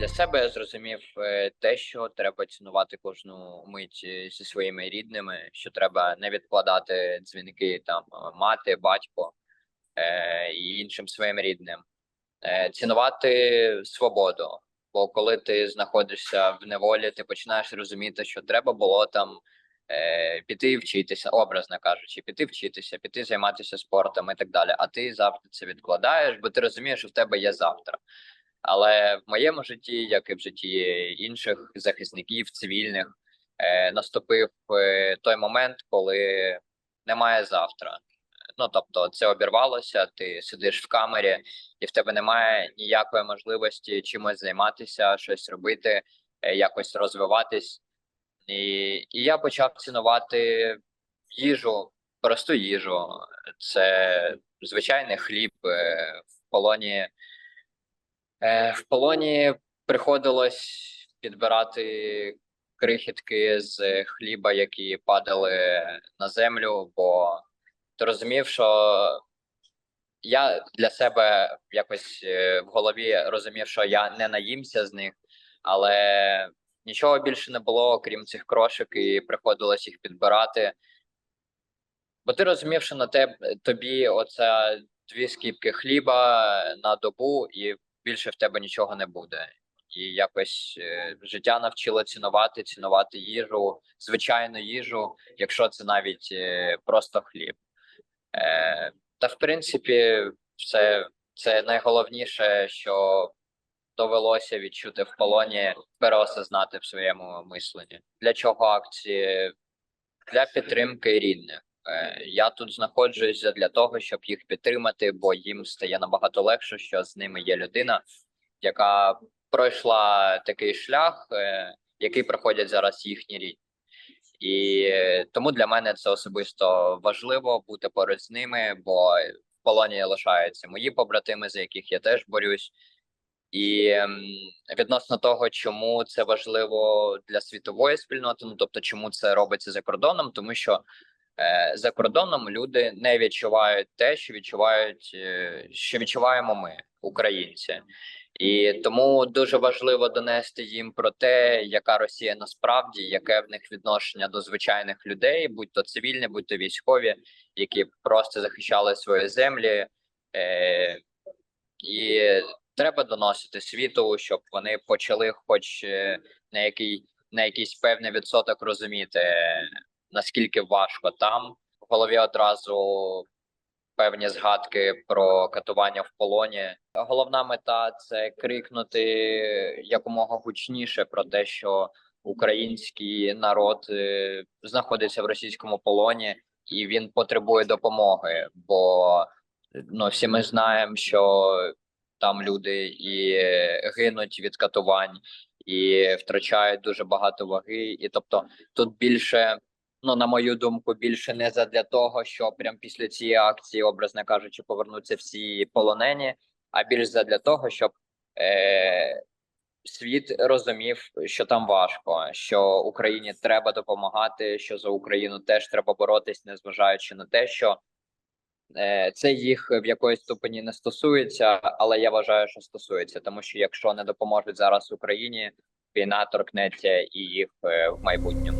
Для себе я зрозумів е, те, що треба цінувати кожну мить е, зі своїми рідними, що треба не відкладати дзвінки там е, мати, батько і іншим своїм рідним, цінувати свободу. Бо коли ти знаходишся в неволі, ти починаєш розуміти, що треба було там е, піти вчитися, образно кажучи, піти вчитися, піти займатися спортом і так далі. А ти завжди це відкладаєш, бо ти розумієш, що в тебе є завтра. Але в моєму житті, як і в житті інших захисників, цивільних, е, наступив е, той момент, коли немає завтра. Ну тобто, це обірвалося, ти сидиш в камері, і в тебе немає ніякої можливості чимось займатися, щось робити, е, якось розвиватись. І, і я почав цінувати їжу, просту їжу. Це звичайний хліб в полоні. Е, В полоні приходилось підбирати крихітки з хліба, які падали на землю, бо ти розумів, що я для себе якось е, в голові розумів, що я не наїмся з них, але нічого більше не було, крім цих крошик, і приходилось їх підбирати. Бо ти розумів, що на тебе тобі оце дві скіпки хліба на добу, і більше в тебе нічого не буде. І якось е, життя навчило цінувати, цінувати їжу, звичайну їжу, якщо це навіть е, просто хліб. Е, та в принципі, це, це найголовніше, що довелося відчути в полоні, переосознати в своєму мисленні. Для чого акції? Для підтримки рідних. Е, Я тут знаходжусь для того, щоб їх підтримати, бо їм стає набагато легше, що з ними є людина, яка пройшла такий шлях, е, який проходять зараз їхні рідні. І е, тому для мене це особисто важливо бути поруч з ними, бо в полоні лишаються мої побратими, за яких я теж борюсь. І ем, відносно того, чому це важливо для світової спільноти, ну тобто, чому це робиться за кордоном, тому що за кордоном люди не відчувають те, що відчувають, е, що відчуваємо ми, українці. І тому дуже важливо донести їм про те, яка Росія насправді, яке в них відношення до звичайних людей, будь то цивільні, будь то військові, які просто захищали свої землі. Е, і треба доносити світу, щоб вони почали, хоч е, на який на якийсь певний відсоток розуміти, е, наскільки важко там. В голові одразу певні згадки про катування в полоні. Головна мета це крикнути якомога гучніше про те, що український народ е, знаходиться в російському полоні і він потребує допомоги. Бо ну всі ми знаємо, що там люди і гинуть від катувань, і втрачають дуже багато ваги. І тобто тут більше, ну на мою думку, більше не задля того, що прям після цієї акції, образно кажучи, повернуться всі полонені, а більш задля того, щоб е, світ розумів, що там важко, що Україні треба допомагати, що за Україну теж треба боротись, незважаючи на те, що Е, Це їх в якоїсь ступені не стосується, але я вважаю, що стосується, тому що якщо не допоможуть зараз Україні, війна торкнеться і їх е, в майбутньому.